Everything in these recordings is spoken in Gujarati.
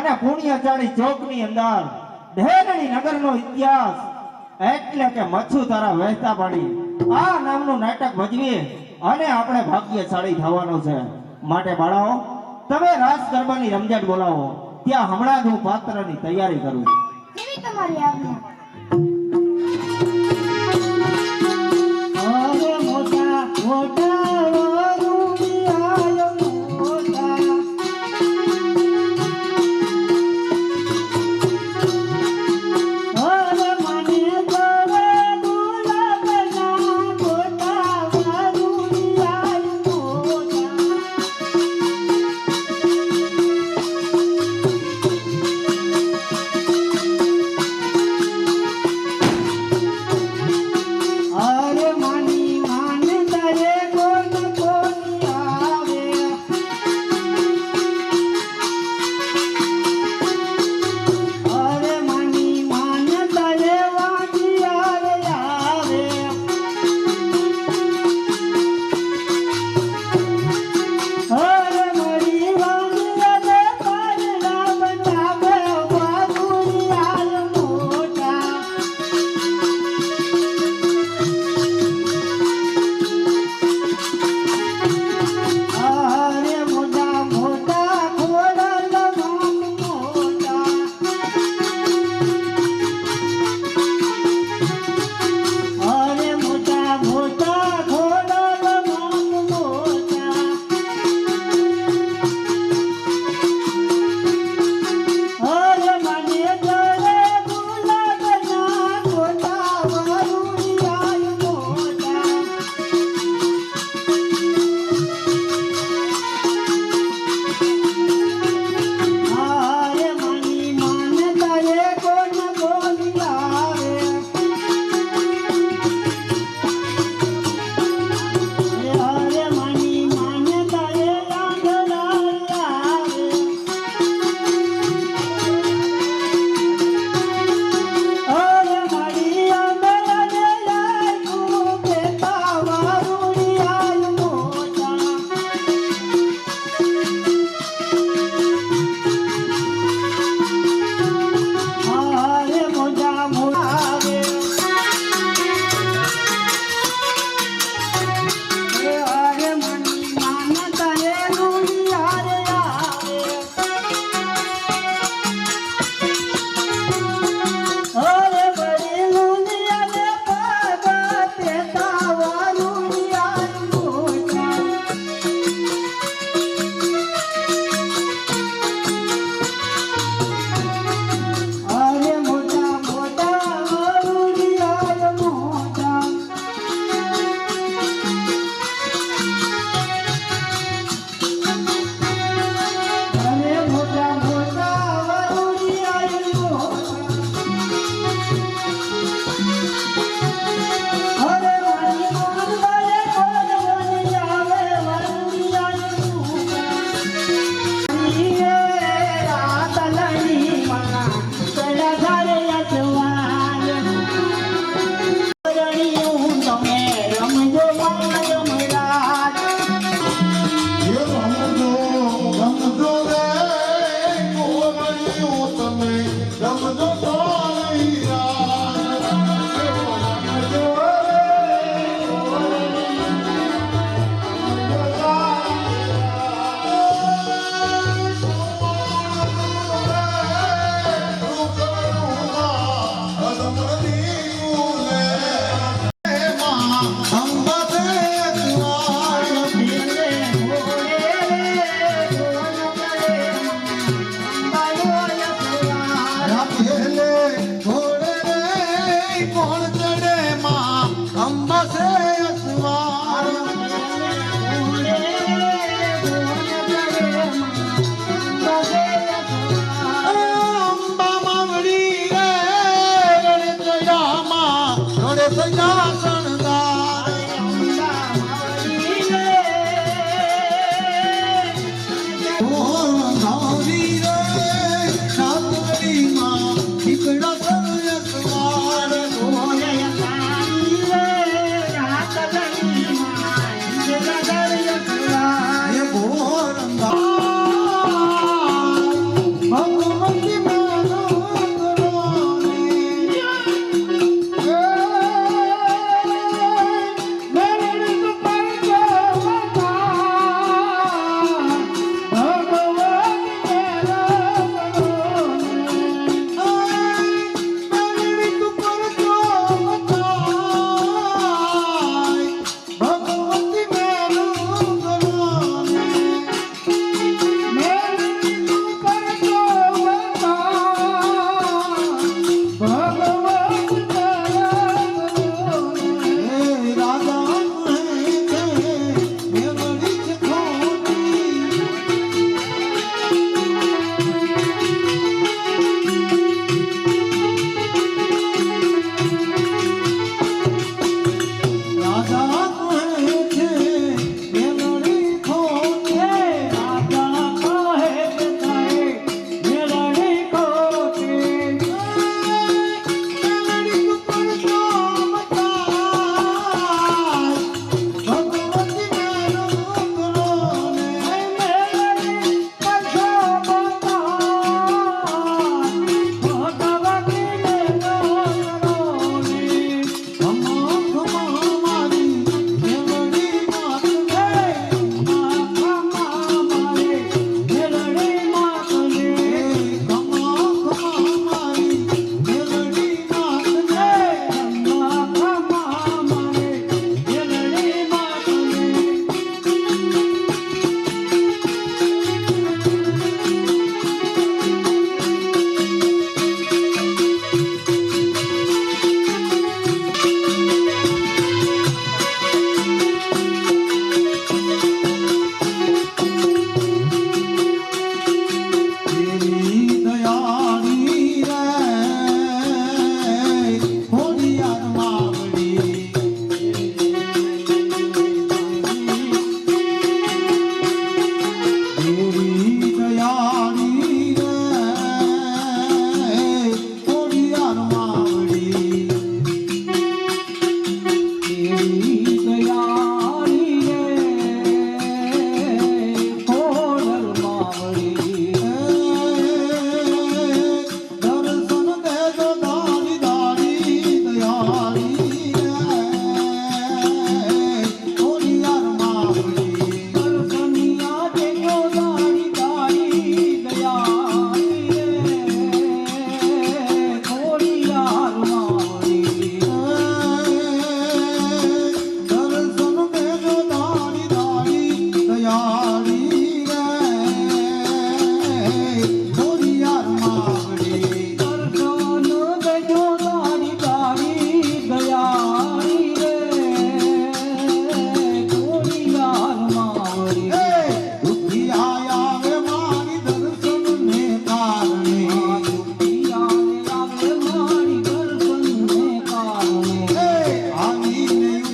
અને પુણ્યચાળી ચોકની અંદર ઢેરણી નગરનો ઇતિહાસ એટલે કે મચ્છુ તારા વહેતા પડી આ નામનું નાટક ભજવીએ અને આપણે ભાગ્યશાળી થવાનું છે. માટે બાળાઓ, તમે રાસ ગરબાની રમઝટ બોલાવો. ત્યાં હમણાં જ હું પાત્રની તૈયારી કરું તમારી આજ્ઞા?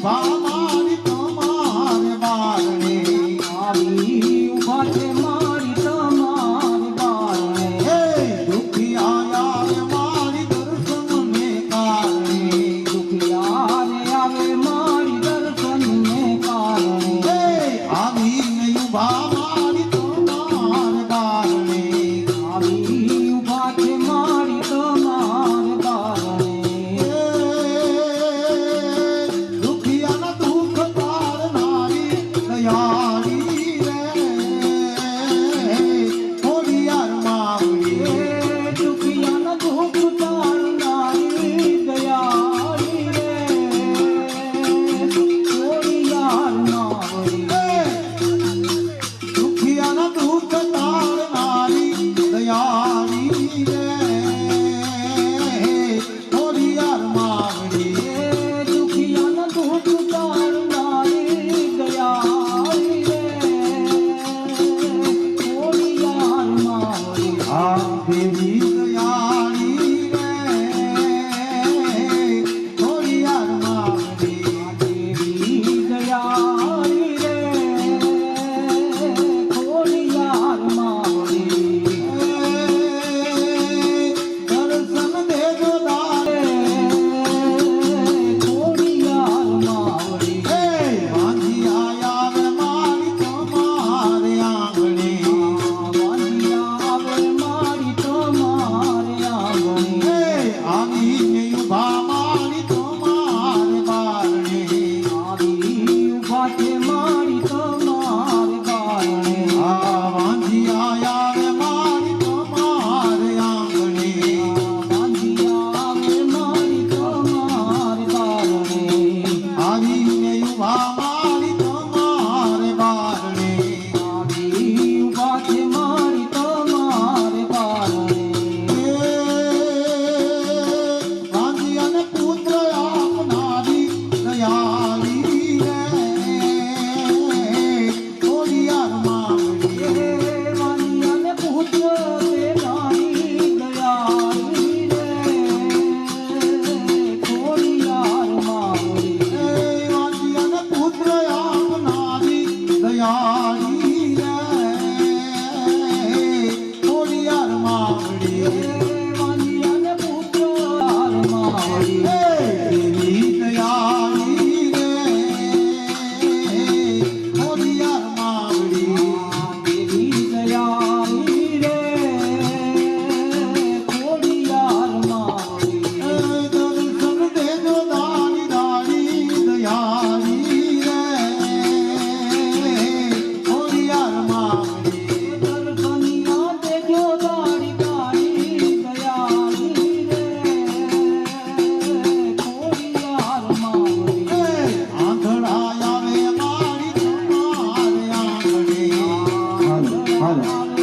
far. dele 看